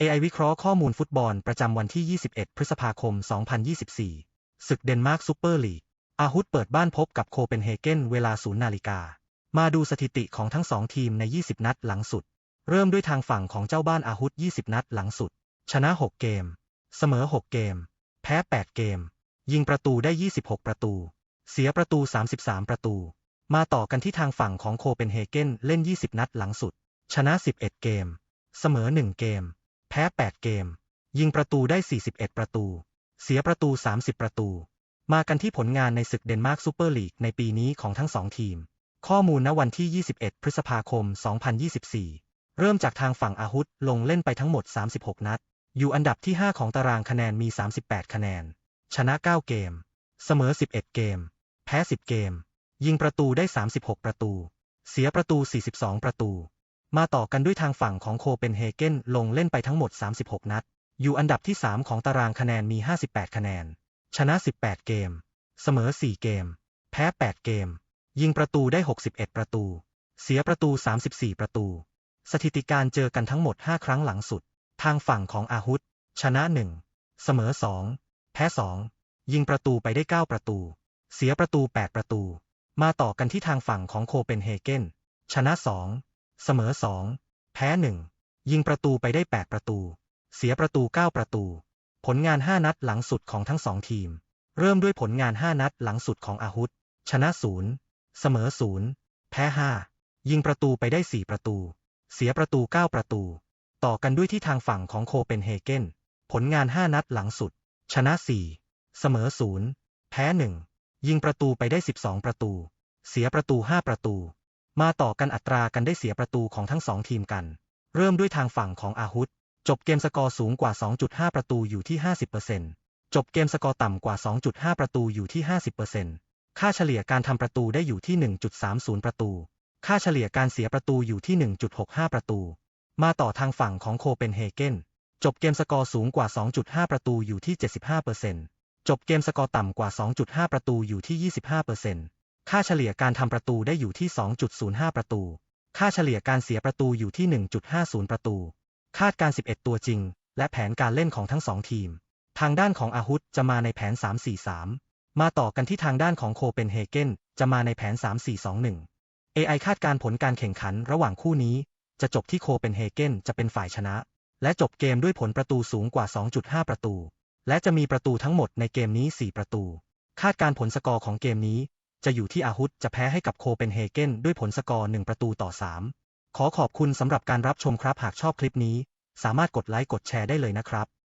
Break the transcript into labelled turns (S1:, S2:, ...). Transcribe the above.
S1: AI วิเคราะห์ข้อมูลฟุตบอลประจำวันที่ 21 พฤษภาคม 2024 ศึกเดนมาร์กซูเปอร์ลีก อาฮุดเปิดบ้านพบกับโคเปนเฮเกนเวลา 0 นาฬิกา มาดูสถิติของทั้งสองทีมใน 20 นัดหลังสุด เริ่มด้วยทางฝั่งของเจ้าบ้านอาฮุด 20 นัดหลังสุด ชนะ 6 เกม เสมอ 6 เกม แพ้ 8 เกม ยิงประตูได้ 26 ประตู เสียประตู 33 ประตู มาต่อกันที่ทางฝั่งของโคเปนเฮเกนเล่น 20 นัดหลังสุด ชนะ 11 เกม เสมอ 1 เกม แพ้ 8 เกม ยิงประตูได้ 41 ประตู เสียประตู 30 ประตู มากันที่ผลงานในศึกเดนมาร์กซูเปอร์ลีกในปีนี้ของทั้งสองทีม ข้อมูลณวันที่ 21 พฤษภาคม 2024 เริ่มจากทางฝั่งอาฮุดลงเล่นไปทั้งหมด 36 นัด อยู่อันดับที่ 5 ของตารางคะแนนมี 38 คะแนน ชนะ 9 เกม เสมอ 11 เกม แพ้ 10 เกม ยิงประตูได้ 36 ประตู เสียประตู 42 ประตู มาต่อกันด้วยทางฝั่งของโคเปนเฮเกนลงเล่นไปทั้งหมด 36 นัด อยู่อันดับที่ 3 ของตารางคะแนนมี 58 คะแนน ชนะ 18 เกม เสมอ 4 เกม แพ้ 8 เกม ยิงประตูได้ 61 ประตู เสียประตู 34 ประตู สถิติการเจอกันทั้งหมด 5 ครั้งหลังสุด ทางฝั่งของอาฮุดชนะ 1 เสมอ 2 แพ้ 2 ยิงประตูไปได้ 9 ประตู เสียประตู 8 ประตู มาต่อกันที่ทางฝั่งของโคเปนเฮเกนชนะ 2 เสมอ2แพ้1ยิงประตูไปได้ 8 ประตู เสียประตู 9 ประตู ผลงาน 5 นัดหลังสุดของทั้งสองทีม เริ่มด้วยผลงาน 5 นัดหลังสุดของอาฮุดชนะ 0 เสมอ 0 แพ้ 5 ยิงประตูไปได้ 4 ประตู เสียประตู 9 ประตู ต่อกันด้วยที่ทางฝั่งของโคเปนเฮเกนผลงาน 5 นัดหลังสุด ชนะ 4 เสมอ 0 แพ้ 1 ยิงประตูไปได้ 12 ประตู เสียประตู 5 ประตู มาต่อกันอัตรากันได้เสียประตูของทั้งสองทีมกัน เริ่มด้วยทางฝั่งของอาฮุดจบเกมสกอร์สูงกว่า 2.5 ประตูอยู่ที่ 50%จบเกมสกอร์ต่ำกว่า 2.5 ประตูอยู่ที่ 50%ค่าเฉลี่ยการทำประตูได้อยู่ที่ 1.30 ประตู ค่าเฉลี่ยการเสียประตูอยู่ที่ 1.65 ประตู มาต่อทางฝั่งของโคเปนเฮเกนจบเกมสกอร์สูงกว่า 2.5 ประตูอยู่ที่ 75%จบเกมสกอร์ต่ำกว่า 2.5 ประตูอยู่ที่ 25% ค่าเฉลี่ยการทำประตูได้อยู่ที่ 2.05 ประตู ค่าเฉลี่ยการเสียประตูอยู่ที่ 1.50 ประตู คาดการ 11 ตัวจริง และแผนการเล่นของทั้งสองทีม ทางด้านของอาฮุดจะมาในแผน 3-4-3 มาต่อกันที่ทางด้านของโคเปนเฮเกนจะมาในแผน 3-4-2-1 AI คาดการผลการแข่งขันระหว่างคู่นี้ จะจบที่โคเปนเฮเกนจะเป็นฝ่ายชนะ และจบเกมด้วยผลประตูสูงกว่า 2.5 ประตู และจะมีประตูทั้งหมดในเกมนี้ 4 ประตู คาดการผลสกอร์ของเกมนี้ จะอยู่ที่อาฮุตจะแพ้ให้กับโคเปนเฮเกนด้วยผลสกอร์ 1 ประตูต่อ 3 ขอขอบคุณสำหรับการรับชมครับหากชอบคลิปนี้ สามารถกดไลค์กดแชร์ได้เลยนะครับ